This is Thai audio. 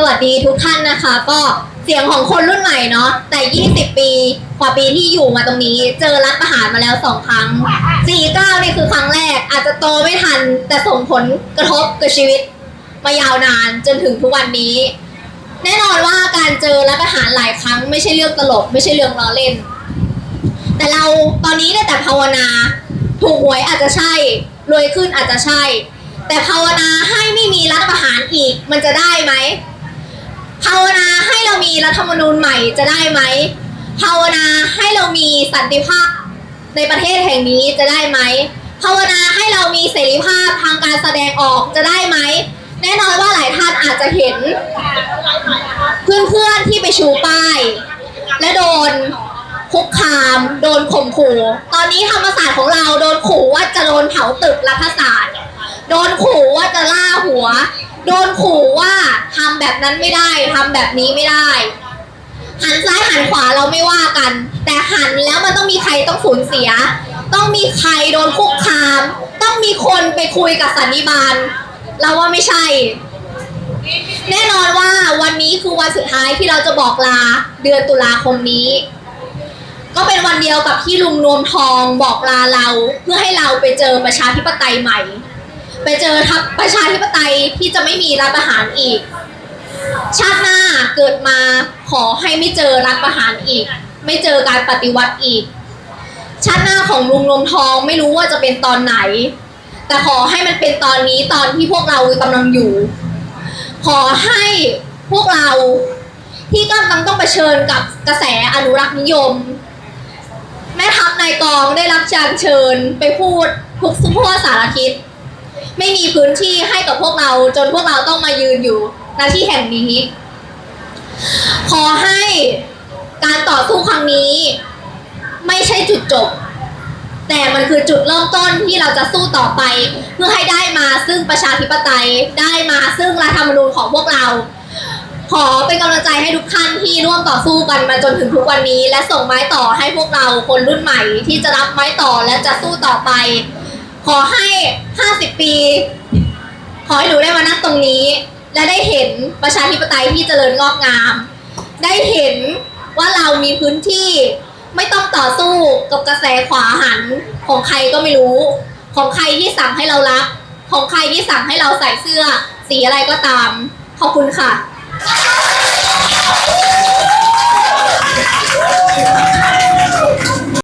สวัสดีทุกท่านนะคะ ก็เสียงของคนรุ่นใหม่เนาะแต่ 20 ปีกว่าปีที่อยู่มาตรงนี้ เจอรัฐประหารมาแล้วสองครั้ง 49 นี่คือครั้งแรก อาจจะโตไม่ทัน แต่ส่งผลกระทบกับชีวิต มายาวนานจนถึงทุกวันนี้ แน่นอนว่าการเจอรัฐประหารหลายครั้ง ไม่ใช่เรื่องตลก ไม่ใช่เรื่องล้อเล่น แต่เราตอนนี้ได้แต่ภาวนาถูกหวยอาจจะใช่รวยขึ้นอาจจะใช่ แต่ภาวนาให้ไม่มีรัฐประหารอีกมันจะได้ไหม ภาวนาให้เรามีรัฐธรรมนูญใหม่จะได้ไหมภาวนาให้เรามีสันติภาพในประเทศแห่งนี้จะได้ไหมภาวนาให้เรามีเสรีภาพทางการแสดงออกจะได้ไหมแน่นอนว่าหลายท่านอาจจะเห็น เพื่อนๆที่ไปชูป้าย และโดนคุกคาม โดนข่มขู่ ตอนนี้ธรรมศาสตร์ของเราโดนขู่ว่าจะโดนเผาตึกรัฐศาสตร์ โดนขู่ว่าจะล่าหัว โดนขู่ แบบนั้นไม่ได้ทำแบบนี้ไม่ได้ หันซ้ายหันขวาเราไม่ว่ากัน แต่หันแล้วมันต้องมีใครต้องสูญเสีย ต้องมีใครโดนคุกคาม ต้องมีคนไปคุยกับสันนิบาลเราว่าไม่ใช่ แน่นอนว่าวันนี้คือวันสุดท้ายที่เราจะบอกลาเดือนตุลาคมนี้ ก็เป็นวันเดียวกับที่ลุงนวมทองบอกลาเรา เพื่อให้เราไปเจอประชาธิปไตยใหม่ ไปเจอทัพประชาธิปไตยที่จะไม่มีรัฐประหารอีก ชาติหน้าเกิดมาขอให้ไม่เจอรัฐประหารอีก ไม่เจอการปฏิวัติอีก ชาติหน้าของลุงนวมทองไม่รู้ว่าจะเป็นตอนไหน แต่ขอให้มันเป็นตอนนี้ตอนที่พวกเรากำลังอยู่ ขอให้พวกเราที่กำลังต้องเผชิญกับกระแสอนุรักษ์นิยม แม่ทัพนายกองได้รับจางเชิญไปพูดทุกทั่วสารทิศ ไม่มีพื้นที่ให้กับพวกเราจนพวกเราต้องมายืนอยู่ณที่แห่งนี้ขอให้การต่อสู้ครั้งนี้ ไม่ใช่จุดจบ แต่มันคือจุดเริ่มต้นที่เราจะสู้ต่อไป เพื่อให้ได้มาซึ่งประชาธิปไตยได้มาซึ่งรัฐธรรมนูญของพวกเรา ขอเป็นกำลังใจให้ทุกท่านที่ร่วมต่อสู้กันมาจนถึงทุกวันนี้ และส่งไม้ต่อให้พวกเราคนรุ่นใหม่ที่จะรับไม้ต่อและจะสู้ต่อไป ขอให้50ปี ขอให้หนูได้มานั่งตรงนี้ และได้เห็นประชาธิปไตยที่เจริญงอกงาม ได้เห็นว่าเรามีพื้นที่ไม่ต้องต่อสู้กับกระแสขวาหันของใครก็ไม่รู้ ของใครที่สั่งให้เรารับของใครที่สั่งให้เราใส่เสื้อ สีอะไรก็ตาม ขอบคุณค่ะ